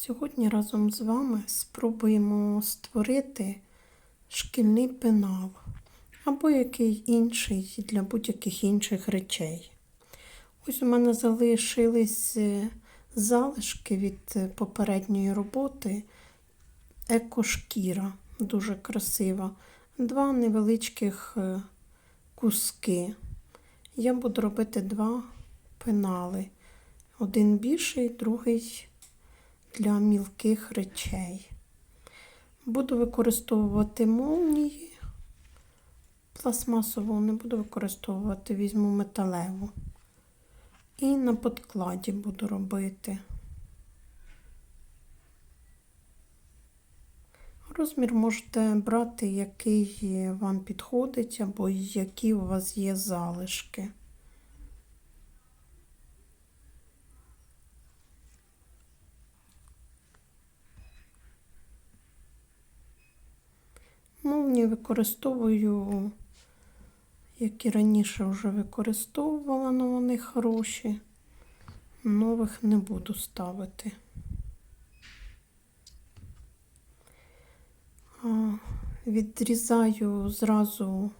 Сьогодні разом з вами спробуємо створити шкільний пенал або який інший для будь-яких інших речей. Ось у мене залишились е, залишки від е, попередньої роботи екошкіра, дуже красива. Два невеличких е, куски. Я буду робити два пенали. Один більший, другий для мілких речей. Буду використовувати молнії. Пластмасову не буду використовувати, візьму металеву. І на подкладі буду робити. Розмір можете брати, який вам підходить, або які у вас є залишки. Молні використовую, і раніше вже використовувала, але вони хороші. Нових не буду ставити. Відрізаю зразу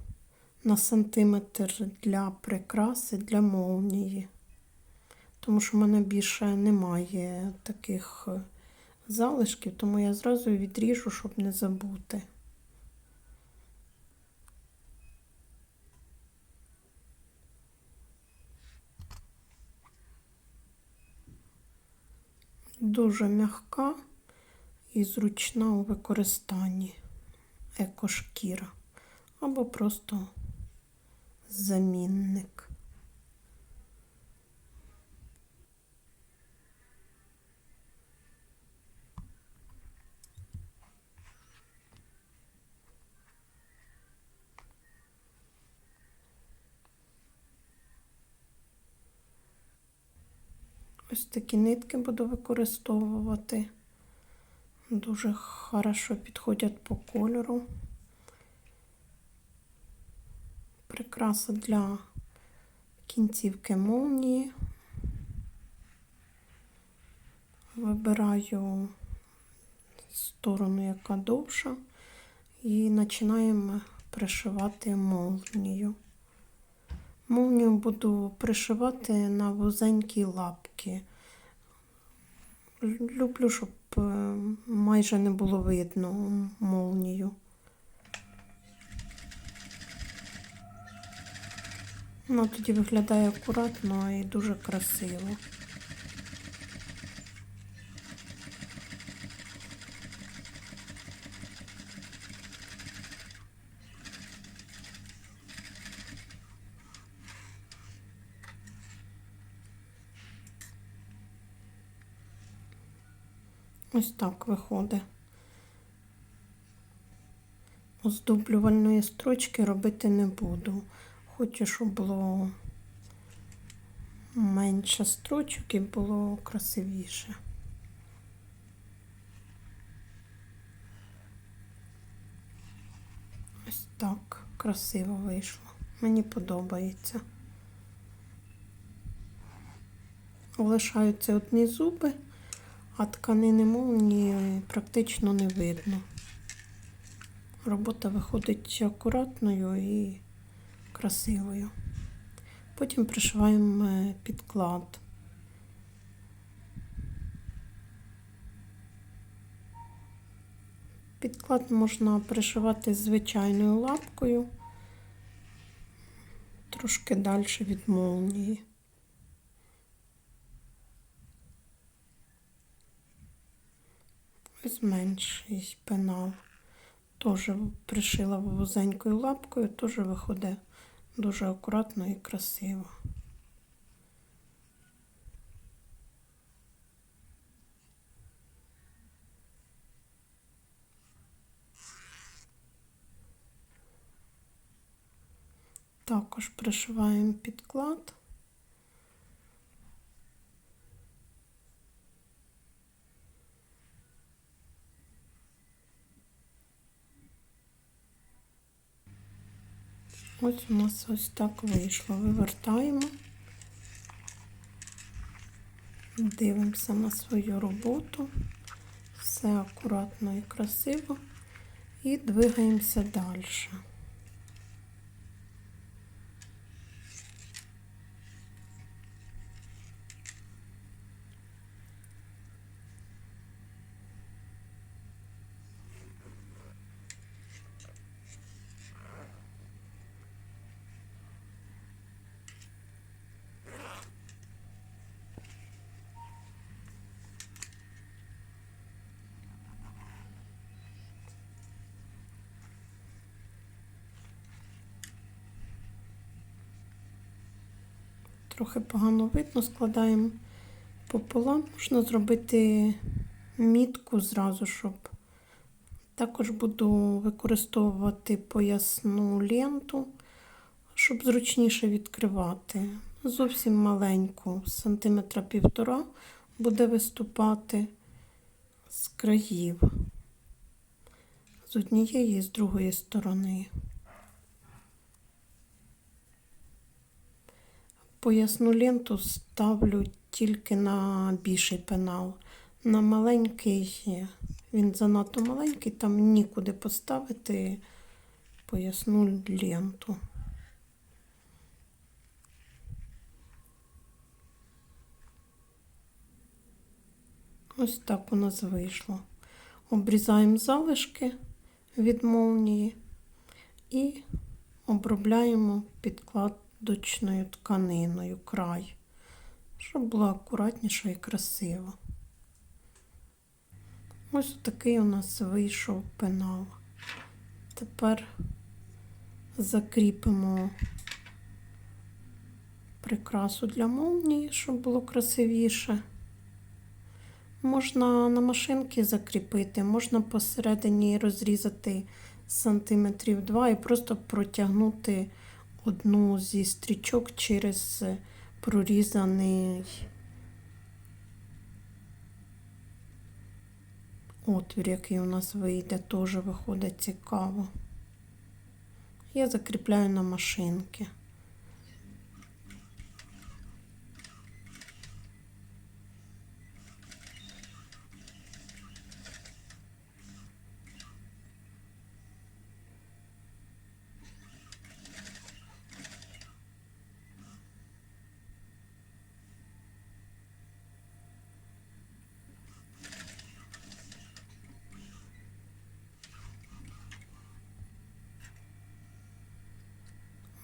на сантиметр для прикраси, для молнії, тому що в мене більше немає таких залишків, тому я зразу відріжу, щоб не забути. Дуже м'яка і зручна у використанні екошкіра або просто замінник. Ось такі нитки буду використовувати. Дуже хорошо підходять по кольору. Прикраса для кінцівки молнії. Вибираю сторону, яка довша, і починаємо пришивати молнію. Молнію буду пришивати на вузенькі лапки. Люблю, щоб е, майже не було видно молнію. Вона тоді виглядає акуратно і дуже красиво. Ось так виходить. Оздоблювальної строчки робити не буду. Хочу, щоб було менше строчок і було красивіше. Ось так красиво вийшло. Мені подобається. Лишаються одні зуби а тканини молнії практично не видно. Робота виходить акуратною і красивою. Потім пришиваємо е, підклад. Підклад можна пришивати звичайною лапкою, трошки далі від молнії. Менший пенал. Теж пришила вузенькою лапкою, теж виходить дуже акуратно і красиво. Також пришиваємо підклад. Ось у нас ось так вийшло. Вивертаємо, дивимося на свою роботу. Все акуратно і красиво. І двигаємося далі. Трохи погано видно, складаємо пополам. Можна зробити мітку зразу, щоб також буду використовувати поясну ленту, щоб зручніше відкривати. Зовсім маленьку, сантиметра півтора, буде виступати з країв. З однієї і з другої сторони. Поясну ленту ставлю тільки на більший пенал. На маленький, він занадто маленький, там нікуди поставити поясну ленту. Ось так у нас вийшло. Обрізаємо залишки від молнії і обробляємо підкладочною тканиною край, щоб було акуратніше і красиво. Ось такий у нас вийшов пенал. Тепер закріпимо прикрасу для молнії, щоб було красивіше. Можна на машинки закріпити, можна посередині розрізати сантиметрів 2 і просто протягнути одну зі стрічок через прорізаний отвір, який у нас вийде, теж виходить цікаво. Я закріпляю на машинки.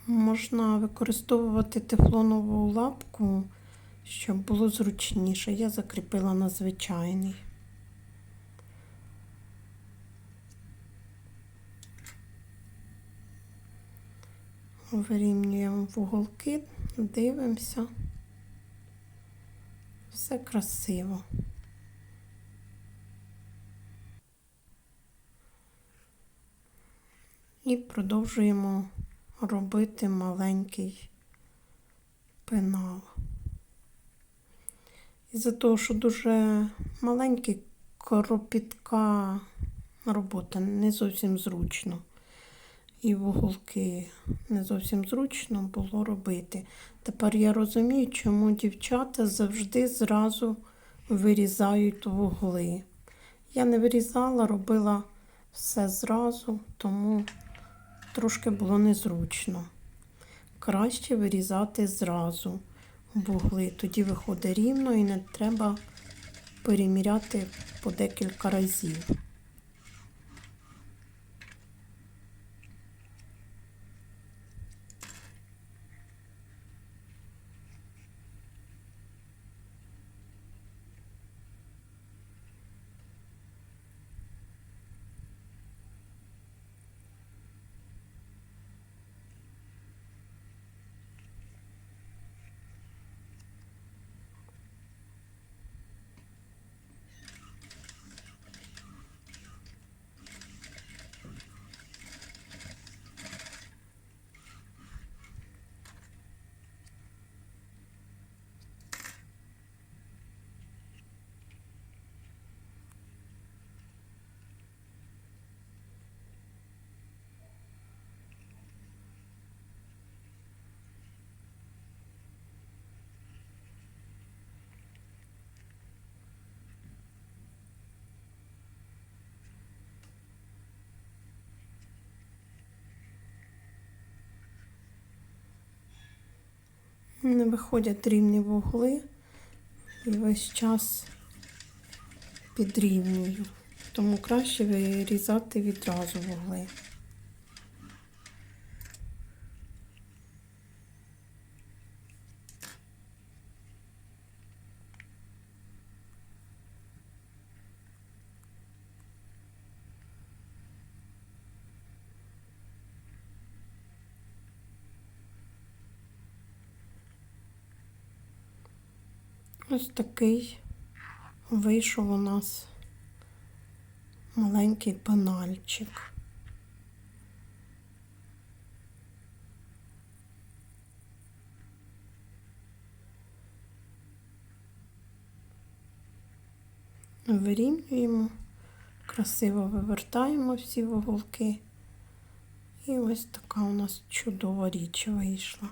Можна використовувати тефлонову лапку, щоб було зручніше. Я закріпила на звичайний. Вирівнюємо вуголки, дивимося. Все красиво. І продовжуємо робити маленький пенал. Із-за того, що дуже маленький, коропітка робота не зовсім зручно. І вуголки не зовсім зручно було робити. Тепер я розумію, чому дівчата завжди зразу вирізають вугли. Я не вирізала, робила все зразу, тому трошки було незручно. Краще вирізати зразу вугли. Тоді виходить рівно і не треба переміряти по декілька разів. Не виходять рівні вугли і весь час підрівнюю. Тому краще вирізати відразу вугли. Ось такий вийшов у нас маленький пенальчик. Вирівнюємо, красиво вивертаємо всі вуголки. І ось така у нас чудова річ вийшла.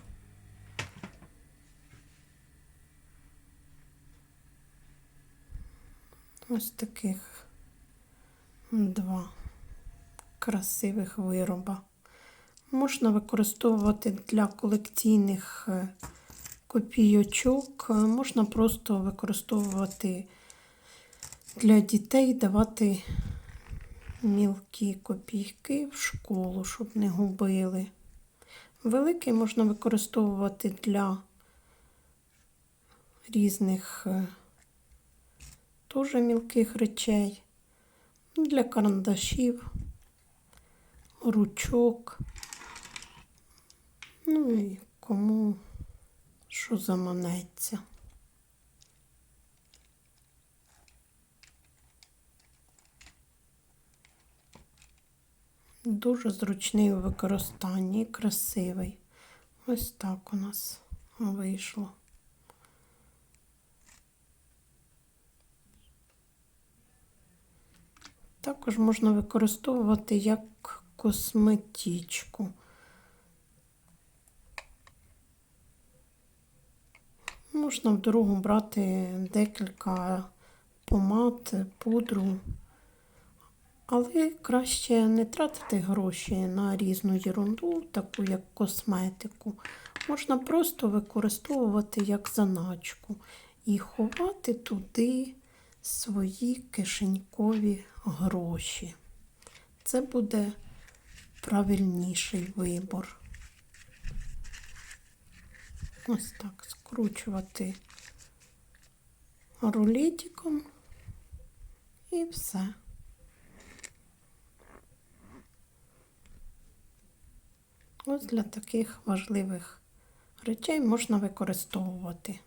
Ось таких два красивих вироба. Можна використовувати для колекційних е, копійочок, е, можна просто використовувати для дітей, давати мілкі копійки в школу, щоб не губили. Великий можна використовувати для різних е, теж мілких речей, для карандашів, ручок. Ну і кому що заманеться. Дуже зручний у використанні, красивий. Ось так у нас вийшло. Також можна використовувати як косметичку. Можна в дорогу брати декілька помад, пудру, але краще не тратити гроші на різну ерунду, таку як косметику. Можна просто використовувати як заначку і ховати туди свої кишенькові гроші. Це буде правильніший вибор. Ось так скручувати рулетиком і все. Ось для таких важливих речей можна використовувати.